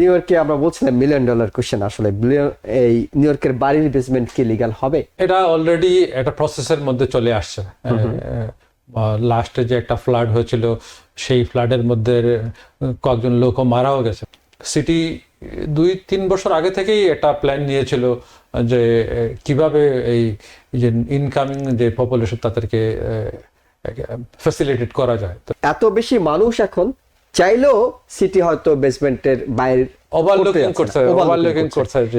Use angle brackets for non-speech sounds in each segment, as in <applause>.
New ইয়র্কে আমরা বলছিলাম মিলিয়ন ডলার কোশ্চেন আসলে এই নিউ ইয়র্কের বাড়ির বেসমেন্ট কি লিগাল হবে? এটা অলরেডি একটা প্রসেসের মধ্যে চলে আসছে। লাস্টে যে একটা ফ্লাড হয়েছিল সেই ফ্লাডের মধ্যে কয়েকজন লোকও মারাও গেছে। সিটি দুই তিন বছর আগে থেকেই একটা প্ল্যান নিয়েছিল যে কীভাবে এই যে ইনকামিং যে পপুলেশন তাদেরকে ফ্যাসিলিটেট করা যায়। এত বেশি মানুষ এখন চাইলেও সিটি হয়তো বেসমেন্টের বাইরে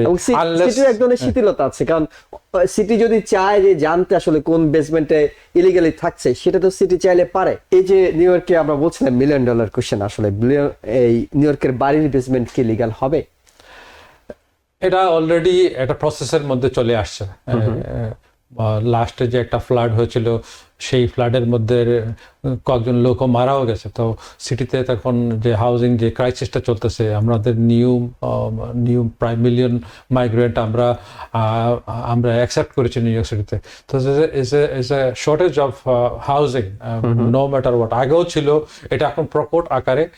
এবং সিটির এক ধরনের শিথিলতা আছে কারণ সিটি যদি চায় যে জানতে আসলে কোন বেসমেন্টে ইলিগালি থাকছে সেটা তো সিটি চাইলে পারে। এই যে নিউ ইয়র্কে আমরা বলছিলাম মিলিয়ন ডলার কোশ্চেন আসলে এই নিউ ইয়র্কের বাড়ির বেসমেন্ট কি লিগাল হবে? এটা অলরেডি একটা প্রসেসের মধ্যে চলে আসছে। লাস্টে যে একটা ফ্লাড হয়েছিল সেই ফ্লাডের মধ্যে কয়েকজন লোকও মারাও গেছে। তো সিটিতে তখন যে হাউজিং যে ক্রাইসিসটা চলতেছে আমাদের নিউ নিউ প্রায় মিলিয়ন মাইগ্রেন্ট আমরা আমরা অ্যাকসেপ্ট করেছি নিউ ইয়র্ক সিটিতে তো। Is a shortage of housing no matter what আগেও ছিল এটা এখন প্রকট আকারে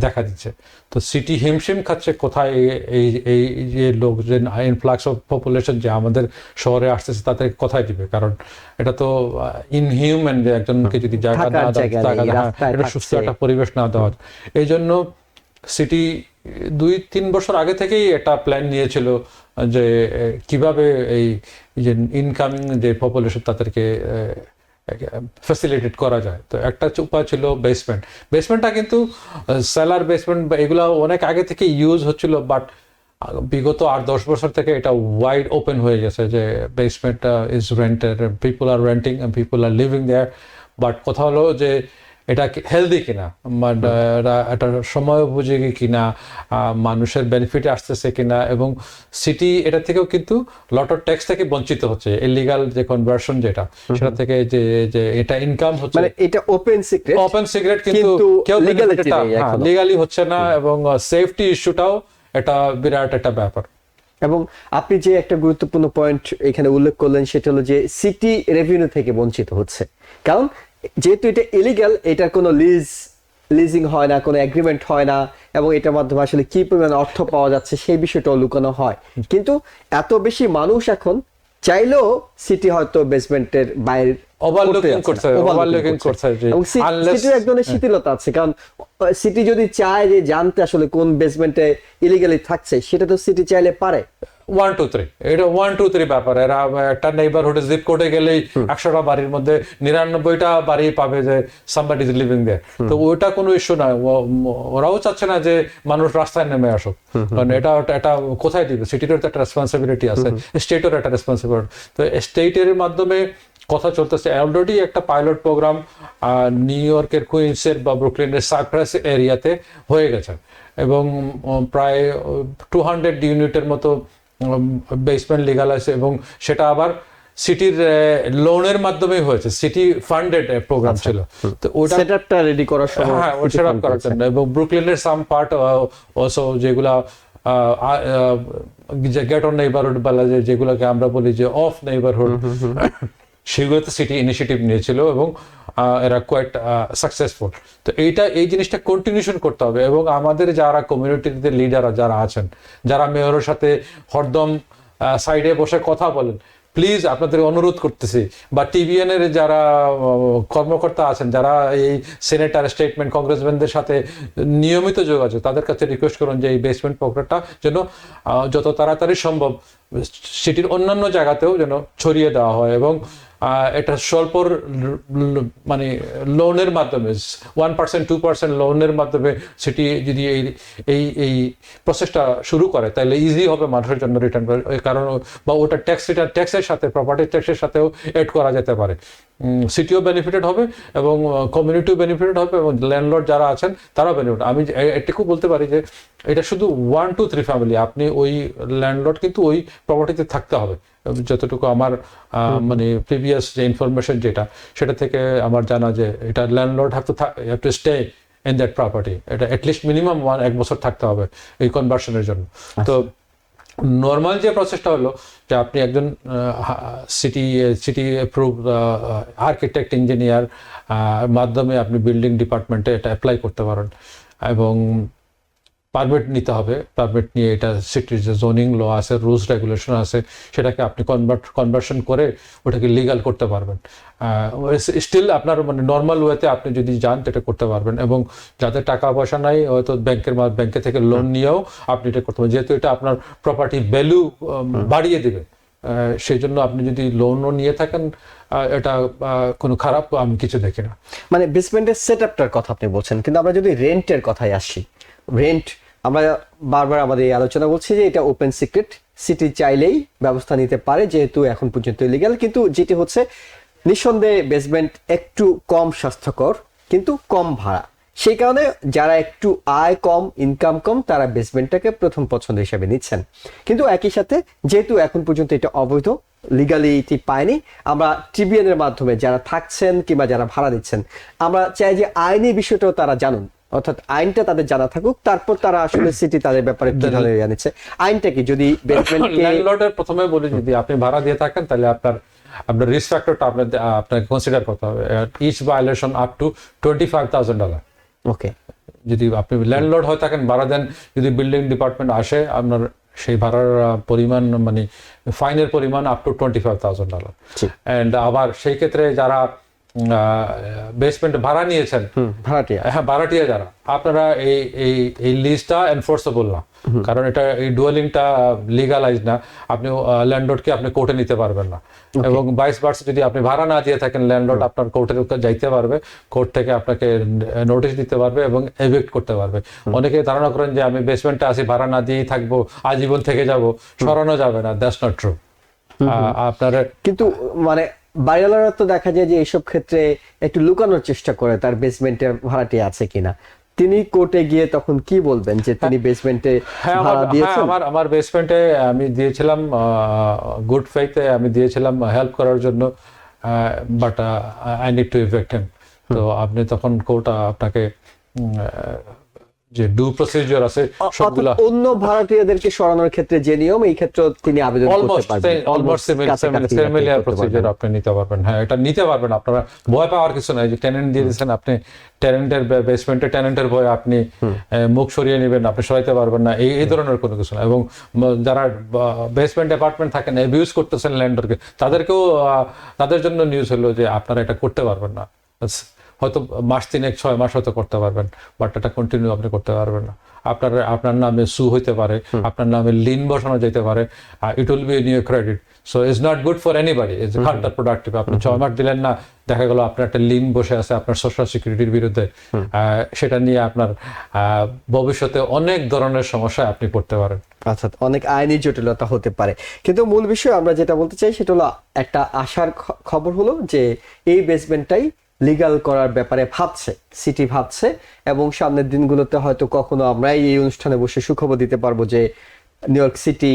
দেখা দিচ্ছে। তো সিটি হিমশিম খাচ্ছে কোথায় এই- এই যে লোক যে ইনফ্লাক্স অফ পপুলেশন যে আমাদের শহরে আসতেছে তাদেরকে কোথায় দিবে? কারণ এটা তো ইনহিউম্যান যে একজনকে যদি জায়গা দেওয়া এটা সুস্থ একটা পরিবেশ না দেওয়া। এই জন্য সিটি দুই তিন বছর আগে থেকেই একটা প্ল্যান নিয়েছিল যে কীভাবে এই যে ইনকামিং যে পপুলেশন তাদেরকে ফ্যাসিলিটেট করা যায়। তো একটা উপায় ছিল বেসমেন্ট বেসমেন্টটা কিন্তু সেলার বেসমেন্ট এগুলো অনেক আগে থেকে ইউজ হচ্ছিল বাট বিগত আট দশ বছর থেকে এটা ওয়াইড ওপেন হয়ে গেছে যে basement is rented people are renting people are living there but কথা হলো যে এটা হেলদি কিনা? এটা সময় উপযোগী কিনা? মানুষের বেনিফিট আসতেছে কিনা? এবং সিটি এটা থেকেও কিন্তু লট অফ ট্যাক্স থেকে বঞ্চিত হচ্ছে ইলিগাল যে কনভার্সন যেটা সেটা থেকে যে যে এটা ইনকাম হচ্ছে। মানে এটা ওপেন সিক্রেট ওপেন সিগারেট কিন্তু কেউ। লিগালি হচ্ছে না এবং সেফটি ইস্যুটাও এটা বিরাট একটা ব্যাপার। এবং আপনি যে একটা গুরুত্বপূর্ণ পয়েন্ট এখানে উল্লেখ করলেন, সেটা হলো যে সিটি রেভিনিউ থেকে বঞ্চিত হচ্ছে। কারণ যেহেতু এটা ইলিগাল এটার কোনো লিজ লিজিং হয় না, কোনো এগ্রিমেন্ট হয় না, এবং এটার মাধ্যমে আসলে কি পরিমাণ অর্থ পাওয়া যাচ্ছে সেই বিষয়টাও লুকানো হয়। কিন্তু এত বেশি মানুষ এখন চাইলেও সিটি হয়তো বেসমেন্টের বাইরে Overlooking করছে, overlooking করছে। যে এবং সিটির এক ধরনের শিথিলতা আছে কারণ সিটি যদি চায় যে জানতে আসলে কোন বেসমেন্টে ইলিগালি থাকছে সেটা তো সিটি চাইলে পারে। ওয়ান টু থ্রি এটা ওয়ান টু থ্রি ব্যাপার। এরা একটা নেইবারহুডে জিপ কোডে গেলেই একশোটা বাড়ির মধ্যে নিরানব্বইটা বাড়ি পাবে যে ইজ লিভিং দেয়ার তো ওইটা কোনো ইস্যু নয় ওরাও চাচ্ছে না যে মানুষ রাস্তায় নেমে আসুক। কারণ এটা এটা কোথায় দিবে? সিটির তো একটা রেসপন্সিবিলিটি আছে। স্টেটের একটা রেসপন্সিবিলিটি তো স্টেটের মাধ্যমে কথা চলতেছে। অলরেডি একটা পাইলট প্রোগ্রাম নিউ ইয়র্কের কুইন্সের বা ব্রুকলিনের সাইপ্রাস এরিয়াতে হয়ে গেছে। এবং প্রায় টু হান্ড্রেড ইউনিটের মতো বেসমেন্ট লিগাল আছে এবং সেটা আবার সিটির লোনের মাধ্যমে হয়েছে। সিটি ফান্ডেড প্রোগ্রাম ছিল। তো ওটা সেটআপটা রেডি করার সময় হ্যাঁ ওটা সেট আপ করার জন্য। এবং ব্রুকলিনের সাম পার্ট অলসো যেগুলা গেট অন নেইবারহুড বলা যায় যেগুলোকে আমরা বলি যে অফ নেইবারহুড সেগুলোতে সিটি ইনিশিয়েটিভ নিয়েছিল এবং এরা কোয়াইট সাকসেসফুল তো এইটা, এই জিনিসটা কন্টিনিউশন করতে হবে এবং আমাদের যারা কমিউনিটিতে লিডাররা যারা আছেন, যারা মেয়রের সাথে হরদম সাইডে বসে কথা বলেন প্লিজ আপনাদের অনুরোধ করতেছি, বা টিভিএন এর যারা কর্মকর্তা আছেন, যারা এই সেনেটার স্টেটমেন্ট কংগ্রেসম্যানদের সাথে নিয়মিত যোগাযোগ, তাদের কাছে রিকোয়েস্ট করুন যে এই বেসমেন্ট প্রোগ্রামটা যেন যত তাড়াতাড়ি সম্ভব, সিটির অন্যান্য জায়গাতেও যেন ছড়িয়ে দেওয়া হয় এবং এটা স্বল্প মানে লোনের মাধ্যমে ওয়ান পার্সেন্ট টু পার্সেন্ট লোনের মাধ্যমে সেটি যদি এই এই এই প্রসেসটা শুরু করে, তাহলে ইজি হবে মানুষের জন্য রিটার্ন কারণ বা ওটা ট্যাক্স রিটার্ন ট্যাক্সের সাথে প্রপার্টি ট্যাক্সের সাথেও এড করা যেতে পারে। সিটিও বেনিফিটেড হবে এবং কমিউনিটিও বেনিফিটেড হবে এবং ল্যান্ডলর্ড যারা আছেন, তারাও বেনিফিট আমি এটুকু বলতে পারি যে, এটা শুধু ওয়ান টু থ্রি ফ্যামিলি আপনি ওই ল্যান্ডলর্ড কিন্তু ওই প্রপার্টিতে থাকতে হবে। যতটুকু আমার মানে প্রিভিয়াস যে ইনফরমেশন যেটা সেটা থেকে আমার জানা যে এটা landlord have to have to stay in that property এটা অ্যাটলিস্ট মিনিমাম ওয়ান এক বছর থাকতে হবে এই কনভার্সনের জন্য। তো নর্মাল যে প্রসেসটা হলো যে আপনি একজন city city approve architect engineer মাধ্যমে আপনি বিল্ডিং ডিপার্টমেন্টে এটা অ্যাপ্লাই করতে পারেন। এবং পারমিট নিতে হবে। পারমিট নিয়ে এটা সিটির যে জোনিং ল আছে রুলস রেগুলেশন আছে সেটাকে আপনি কনভার্ট কনভার্সন করে ওটাকে লিগাল করতে পারবেন। স্টিল আপনার মানে নর্মাল ওয়েতে আপনি যদি যান এটা করতে পারবেন এবং যাদের টাকা পয়সা নাই হয়তো ব্যাংকের ব্যাংকে থেকে লোন নিয়েও আপনি এটা করতে পারবেন। যেহেতু এটা আপনার প্রপার্টি ভ্যালু বাড়িয়ে দেবে। সেই জন্য আপনি যদি লোনও নিয়ে থাকেন এটা কোনো খারাপ আমি কিছু দেখি না। মানে বেসমেন্টের সেট আপটার কথা আপনি বলছেন কিন্তু আমরা যদি রেন্টের কথায় আসি রেন্ট আমরা বারবার আমাদের এই আলোচনা বলছি যে এটা ওপেন সিক্রেট সিটি চাইলেই ব্যবস্থা নিতে পারে, যেহেতু এখন পর্যন্ত লিগ্যাল কিন্তু যেটি হচ্ছে, নিঃসন্দেহে বেসমেন্ট একটু কম স্বাস্থ্যকর, কিন্তু কম ভাড়া। সেই কারণে যারা একটু আয় কম ইনকাম কম, তারা বেসমেন্টটাকে প্রথম পছন্দ হিসাবে নিচ্ছেন। কিন্তু একই সাথে, যেহেতু এখন পর্যন্ত এটা অবৈধ লিগালিটি পায়নি, আমরা টিবিএন এর মাধ্যমে যারা থাকছেন কিংবা যারা ভাড়া দিচ্ছেন আমরা চাই যে আইনি বিষয়টাও তারা জানুন। অর্থাৎ আইনটা তাদের জানা থাকুক তারপর তারা আসলে সিটি তাদের ব্যাপারে কি ধরনের জানিচ্ছে আইনটা কি? যদি <laughs> ল্যান্ডলর্ডের প্রথমে বলি যদি আপনি ভাড়া দিয়ে থাকেন তাহলে আপনার আপনার রিস্ক ফ্যাক্টরটা আপনার আপনাকে কনসিডার করতে হবে। Each violation up to twenty five thousand dollar okay যদি আপনি ল্যান্ডলর্ড হয়ে থাকেন ভাড়া দেন যদি বিল্ডিং ডিপার্টমেন্ট আসে আপনার সেই ভাড়ার পরিমাণ মানে ফাইনের পরিমাণ up to twenty five thousand dollar. And আবার সেই ক্ষেত্রে যারা বেসমেন্ট ভাড়া নিয়েছেন। ভাড়াটিয়া। হ্যাঁ ভাড়াটিয়া যারা। আপনারা এই এই এই লিস্টটা এনফোর্সেবল না। কারণ এটা এই ডুয়েলিংটা লিগালাইজ না। আপনি ল্যান্ডলর্ডকে আপনি কোর্টে নিতে পারবেন না। এবং বাইশ বার্স যদি আপনি ভাড়া না দিয়ে থাকেন ল্যান্ডলর্ড আপনার কোর্টে যাইতে পারবে। কোর্ট থেকে আপনাকে নোটিশ দিতে পারবে এবং এভিক্ট করতে পারবে। অনেকে ধারণা করেন যে আমি বেসমেন্টে আসি ভাড়া না দিয়েই থাকব আজীবন থেকে যাব। সরানো যাবে না। দ্যাটস নট ট্রু আপনার কিন্তু মানে বাড়িওয়ালারা তো দেখা যায় যে এইসব ক্ষেত্রে একটু লুকানোর চেষ্টা করে তার বেসমেন্টের ভাড়াটি আছে কিনা। তিনি কোর্টে গিয়ে তখন কি বলবেন যে তিনি বেসমেন্টে হ্যাঁ ভাড়া হ্যাঁ, দিয়েছেন? আমার আমার বেসমেন্টে আমি দিয়েছিলাম গুড ফেইথে আমি দিয়েছিলাম হেল্প করার জন্য but I need to evict him তো আপনি তখন কোর্ট আপনাকে যে ডু প্রসিজিওর আছে সবগুলা। অন্য ভাড়াটিয়াদেরকে সরানোর ক্ষেত্রে যে নিয়ম এই ক্ষেত্রে তিনি আবেদন করতে পারবেন। অলমোস্ট সিমিলার আপনি নিতে পারবেন। হ্যাঁ এটা নিতে পারবেন। আপনারা ভয় পাওয়ার কিছু নাই যে টেনেন্ট দিয়ে দিয়েছেন আপনি টেনেন্টের বেসমেন্টের টেনেন্টের ভয় আপনি মুখ সরিয়ে নেবেন আপনি সরাইতে পারবেন না। এই এই ধরনের কোনো কিছু না এবং যারা বেসমেন্ট অ্যাপার্টমেন্ট থাকেন অ্যাবিউজ করতেছেন ল্যান্ডারকে তাদেরকেও তাদের জন্য নিউজ হলো যে আপনারা এটা করতে পারবেন না। হয়তো মাস তিনেক ছয় মাস হয়তো করতে পারবেন বাট এটা কন্টিনিউ আপনি করতে পারবেন না। আপনার আপনার নামে সু হইতে পারে আপনার নামে লিন বসানো যেতে পারে it will be new credit so is not good for anybody is counterproductive আপনি ছয় মাস দিলেন না দেখা গেল আপনার একটা লিন বসে আছে আপনার সোশ্যাল সিকিউরিটির বিরুদ্ধে। সেটা নিয়ে আপনার ভবিষ্যতে অনেক ধরনের সমস্যায় আপনি পড়তে পারেন। আচ্ছা অনেক আইনি জটিলতা হতে পারে। কিন্তু মূল বিষয় আমরা যেটা বলতে চাই সেটা হলো একটা আশার খবর হলো যে এই বেসমেন্টটাই লিগাল করার ব্যাপারে ভাবছে সিটি ভাবছে এবং সামনের দিনগুলোতে হয়তো কখনো আমরা এই অনুষ্ঠানে বসে সুখবর দিতে পারব যে New York city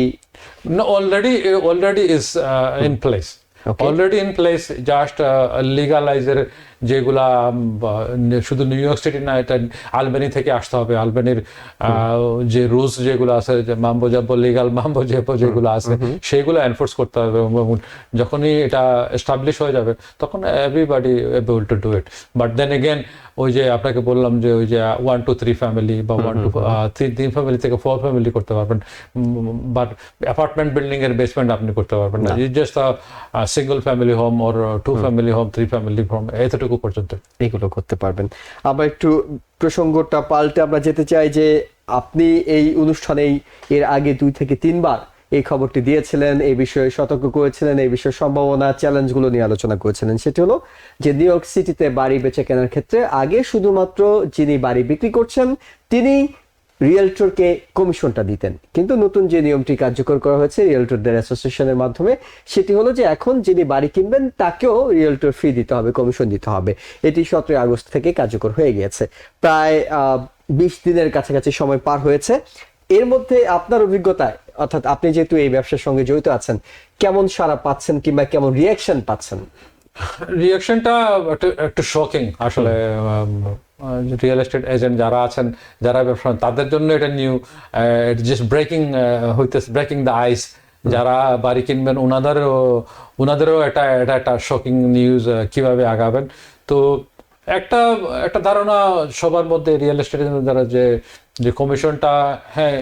already already is in. Okay. Already in place just লিগালাইজের যেগুলা শুধু নিউ ইয়র্ক সিটি না এটা আলবেনি থেকে আসতে হবে। আলবেনির যে রুলস যেগুলো আছে যে মাম্বো জাব্বো লিগাল মাম্বো জাব্বো যেগুলো আছে সেগুলো এনফোর্স করতে হবে। যখনই এটা এস্টাবলিশ হয়ে যাবে তখন everybody able to do it but then again ওই যে আপনাকে বললাম যে ওই যে ওয়ান টু থ্রি ফ্যামিলি বা ওয়ান টু থ্রি তিন ফ্যামিলি থেকে ফোর ফ্যামিলি করতে পারবেন। বাট অ্যাপার্টমেন্ট বিল্ডিং এর বেসমেন্ট আপনি করতে পারবেন না। Just single family home or two family home. Three family home এতটুকু পর্যন্ত এগুলো করতে পারবেন। আবার একটু প্রসঙ্গটা পাল্টে আমরা যেতে চাই যে আপনি এই অনুষ্ঠানেই এর আগে দুই থেকে তিনবার এই খবরটি দিয়েছিলেন এই বিষয়ে সতর্ক করেছিলেন এই বিষয়ে সম্ভাবনা, চ্যালেঞ্জগুলো নিয়ে আলোচনা করেছিলেন। সেটি হলো যে নিউ ইয়র্ক সিটিতে বাড়ি বেচে কেনার ক্ষেত্রে আগে শুধুমাত্র যিনি বাড়ি বিক্রি করছেন তিনি রিয়েলটরকে কমিশনটা দিতেন। কিন্তু নতুন যে নিয়মটি কার্যকর করা হয়েছে রিয়েলটরদের অ্যাসোসিয়েশনের মাধ্যমে, সেটি হলো যে এখন যিনি বাড়ি কিনবেন, তাকেও রিয়েলটর ফি দিতে হবে, কমিশন দিতে হবে। এটি সতেরোই আগস্ট থেকে কার্যকর হয়ে গিয়েছে। প্রায় বিশ দিনের কাছাকাছি সময় পার হয়েছে। এর মধ্যে আপনার অভিজ্ঞতায় অর্থাৎ আপনি যেহেতু এই ব্যবসার সঙ্গে জড়িত আছেন, কেমন সারা পাচ্ছেন কিংবা কেমন রিয়াকশন পাচ্ছেন? রিয়াকশনটা একটু একটু শকিং আসলে রিয়েল এস্টেট এজেন্ট যারা আছেন যারা ব্যবসা তাদের জন্য এটা নিউ জাস্ট ব্রেকিং হইতেছে ব্রেকিং দ্য আইস যারা বাড়ি কিনবেন ওনাদেরও ওনাদেরও এটা এটা একটা শকিং নিউজ কীভাবে আগাবেন? তো একটা একটা ধারণা সবার মধ্যে রিয়েল এস্টেটের দ্বারা যে যে কমিশনটা হ্যাঁ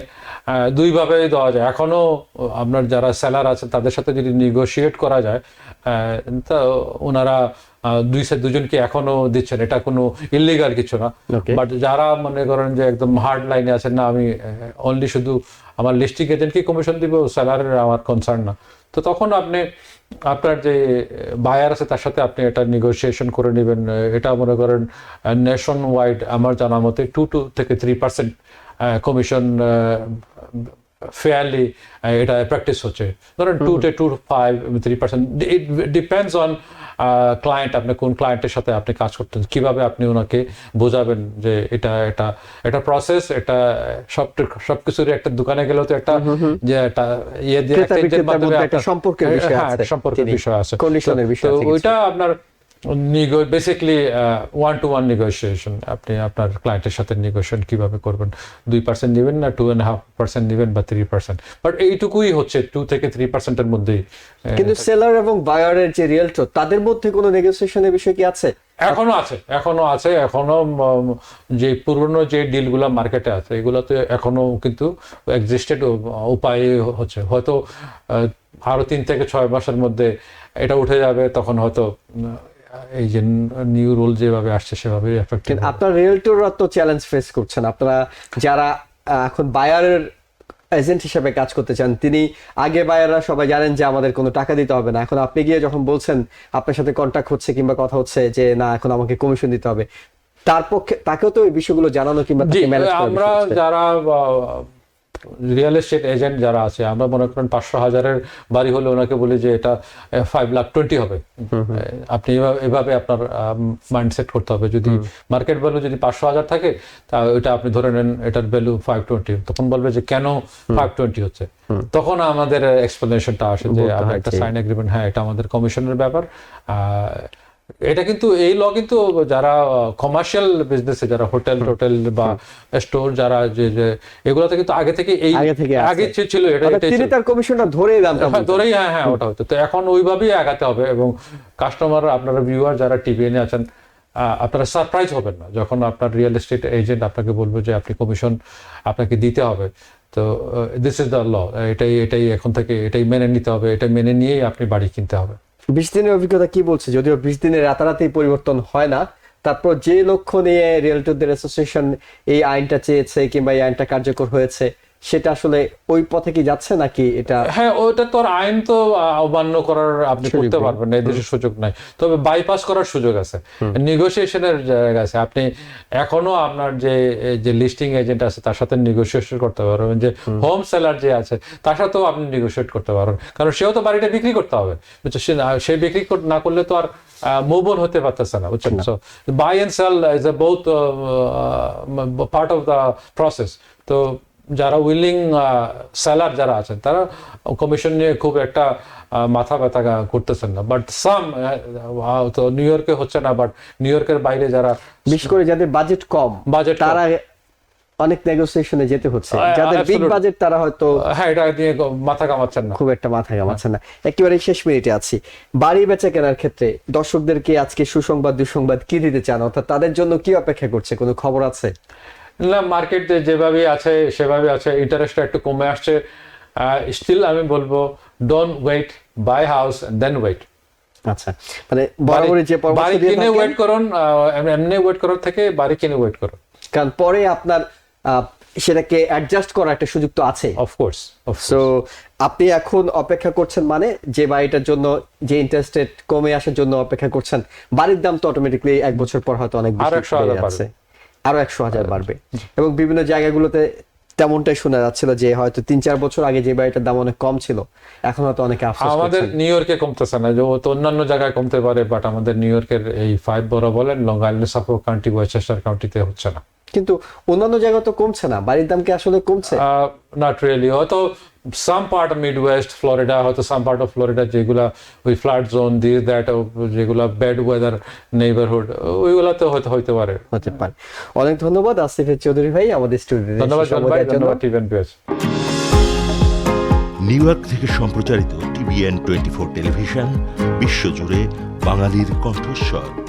দুইভাবেই দেওয়া যায়। এখনও আপনার যারা সেলার আছে তাদের সাথে যদি নিগোশিয়েট করা যায় তা ওনারা দুই সে দুজনকে এখনও দিচ্ছেন? এটা কোনো ইলিগাল কিছু না। বাট যারা মনে করেন যে একদম হার্ড লাইনে আছেন না আমি অনলি শুধু আমার লিস্টিং এজেন্টকে কমিশন দিব? স্যালারের আমার কনসার্ন না। তো তখন আপনি আপনার যে বায়ার আছে তার সাথে আপনি এটা নেগোসিয়েশন করে নেবেন। এটা মনে করেন নেশন ওয়াইড আমার জানা মতে টু টু থেকে থ্রি পার্সেন্ট কমিশন ফেয়ারলি এটা প্র্যাকটিস হচ্ছে। ধরেন টু টে two five three percent it depends on client আপনি কোন ক্লায়েন্টের সাথে আপনি কাজ করতেন কীভাবে আপনি ওনাকে বোঝাবেন যে এটা এটা এটা প্রসেস এটা সব সব কিছুরই একটা দোকানে গেলেও তো একটা যে একটা ইয়ে দিয়ে সম্পর্কের বিষয় হ্যাঁ, আছে। সম্পর্কের বিষয় আছে। condition-এর তো- বিষয় আছে ওইটা আপনার basically one to one negotiation আপনি আপনার ক্লায়েন্টের সাথে নেগোসিয়েশন কীভাবে করবেন? দুই পার্সেন্ট নেবেন না টু অ্যান্ড হাফ পার্সেন্ট নেবেন বা থ্রি পার্সেন্ট বাট এইটুকুই হচ্ছে টু থেকে থ্রি পার্সেন্টের মধ্যেই কিন্তু সেলার এবং বায়ারের যে রিয়েলটর তাদের মধ্যে কোনো নেগোসিয়েশনের বিষয় কি আছে? এখনও আছে এখনও আছে এখনও যে পুরনো যে ডিলগুলো মার্কেটে আছে এগুলোতে এখনও কিন্তু এক্সিস্টেড উপায় হচ্ছে। হয়তো আরও তিন থেকে ছয় মাসের মধ্যে এটা উঠে যাবে তখন হয়তো এই যে নিউ রুল যেভাবে আসছে সেভাবে আপনার রিয়েলটররা তো চ্যালেঞ্জ ফেস করছেন। আপনারা যারা এখন বায়ারের এজেন্ট হিসেবে কাজ করতে চান তিনি আগে বায়াররা সবাই জানেন যে আমাদের কোনো টাকা দিতে হবে না। এখন আপনি গিয়ে যখন বলছেন আপনার সাথে কন্ট্যাক্ট হচ্ছে কিংবা কথা হচ্ছে যে না এখন আমাকে কমিশন দিতে হবে তার পক্ষে তাকেও তো এই বিষয়গুলো জানানো কিংবা আমরা যারা রিয়েল এস্টেট এজেন্ট যারা আছে আমরা মনে করেন পাঁচশো হাজারের বাড়ি হলে ওনাকে বলি যে এটা ফাইভ লাখ টোয়েন্টি হবে। আপনি এভাবে- আপনার মাইন্ডসেট করতে হবে। যদি মার্কেট ভ্যালু যদি পাঁচশো হাজার থাকে তা ওইটা আপনি ধরে নেন এটার ভ্যালু ফাইভ টোয়েন্টি তখন বলবে যে কেন ফাইভ টোয়েন্টি হচ্ছে? তখন আমাদের এক্সপ্লেনেশনটা আসে যে একটা সাইন এগ্রিমেন্ট হ্যাঁ এটা আমাদের কমিশনের ব্যাপার। আহ, এটা কিন্তু এই ল কিন্তু যারা কমার্শিয়াল বিজনেসে যারা হোটেল টোটেল বা স্টোর যারা যে যে এগুলোতে কিন্তু আগে থেকে এই আগে ছিল- এটা তিনি তার কমিশনটা ধরে দামটা হ্যাঁ, ধরেই হ্যাঁ হ্যাঁ ওটা হতো। তো এখন ওইভাবেই আগাতে হবে এবং কাস্টমার আপনারা ভিউয়ার যারা টিভি টিভিএনে আছেন আপনারা সারপ্রাইজ হবেন না যখন আপনার রিয়েল এস্টেট এজেন্ট আপনাকে বলবে যে আপনি কমিশন আপনাকে দিতে হবে। তো দিস ইজ দ্য ল এটাই এটাই এখন থেকে এটাই মেনে নিতে হবে এটা মেনে নিয়েই আপনি বাড়ি কিনতে হবে। বিশ দিনের অভিজ্ঞতা কি বলছে? যদিও বিশ দিনে রাতারাতি পরিবর্তন হয় না, তারপর যে লক্ষ্য নিয়ে রিয়েলটরদের অ্যাসোসিয়েশন এই আইনটা চেয়েছে কিংবা এই আইনটা কার্যকর হয়েছে সেটা আসলে ওই পথে কি যাচ্ছে নাকি এটা হ্যাঁ ওটা তো আর আইন তো আহ, অমান্য করার আপনি করতে। পারবেন না এই দেশে সুযোগ নাই। তবে বাইপাস করার সুযোগ আছে। নেগোসিয়েশনের জায়গা আছে। আপনি এখনও আপনার যে যে লিস্টিং এজেন্ট আছে তার সাথে নেগোসিয়েশন করতে পারবেন। যে হোম। সেলার যে আছে তার সাথেও আপনি নেগোসিয়েট করতে পারবেন। কারণ সেও তো বাড়িটা বিক্রি করতে হবে সে না- সে বিক্রি না করলে তো আর মুভ অন হতে পারতেছে না বুঝছেন? So buy and sell is a বহুত পার্ট অফ দ্য প্রসেস তো যারা উইলিং সেলার যারা আছেন তারা কমিশন নিয়ে খুব একটা মাথা ব্যথা করতেছেন না। বাট সাম তো নিউ ইয়র্কে হচ্ছে না বাট নিউ ইয়র্কের বাইরে যারা বিশেষ করে যাদের বাজেট কম কম। তারা অনেক নেগোসিয়েশনে যেতে হচ্ছে। যাদের বিগ বাজেট তারা হয়তো হ্যাঁ এটা নিয়ে মাথা কামাচ্ছেন না। খুব একটা মাথা ঘামাচ্ছে না। একেবারে শেষ মিনিটে আছি। বাড়ি বেচা কেনার ক্ষেত্রে দর্শকদেরকে আজকে সুসংবাদ দুঃসংবাদ কি দিতে চান? অর্থাৎ তাদের জন্য কি অপেক্ষা করছে? কোনো খবর আছে? না মার্কেট যেভাবে আছে সেভাবে আছে ইন্টারেস্টটা একটু কমে আসছে। স্টিল আমি বলব don't wait buy house then wait আচ্ছা মানে বরাবরই যে বাড়ি কিনে ওয়েট করুন এমনি ওয়েট করার থেকে বাড়ি কিনে ওয়েট করুন। কারণ পরে আপনার সেটাকে অ্যাডজাস্ট করার একটা সুযোগ তো আছে। অফকোর্স সো আপনি এখন অপেক্ষা করছেন মানে যে বাড়িটার জন্য যে ইন্টারেস্ট রেট কমে আসার জন্য অপেক্ষা করছেন বাড়ির দাম তো অটোমেটিকলি এক বছর পর হয়তো অনেক বেশি আরও 100,000 আরও একশো হাজার বাড়বে। এবং বিভিন্ন জায়গাগুলোতে তেমনটাই শোনা যাচ্ছিল যে হয়তো তিন চার বছর আগে যে বাড়িটার দাম অনেক কম ছিল এখন হয়তো অনেকে আমাদের নিউ ইয়র্কে কমতেছে না যে তো অন্যান্য জায়গায় কমতে পারে বাট আমাদের নিউ ইয়র্কের এই ফাইভ বড় বলেন লং আইল্যান্ড সাফো কাউন্টি ওয়েস্টার কাউন্টিতে হচ্ছে না। কিন্তু অন্যান্য জায়গা তো কমছে না বাড়ির দাম কি আসলে কমছে? নট রিয়েলি হয়তো some part of mid west Florida হয়তো সাম পার্ট অফ ফ্লোরিডা যেগুলা ওই ফ্লাড জোন দিস দ্যাট যেগুলা ব্যাড ওয়েদার নেইবারহুড ওইগুলাতে হয়তো হইতে পারে। হতে পারে। অনেক ধন্যবাদ আসিফের চৌধুরী ভাই আমাদের স্টুডিওতে ধন্যবাদ ধন্যবাদ টিভেন পিএস নিউ ইয়র্ক থেকে সম্প্রচারিত টিভিএন টোয়েন্টি ফোর টেলিভিশন বিশ্বজুড়ে বাঙালির কণ্ঠস্বর।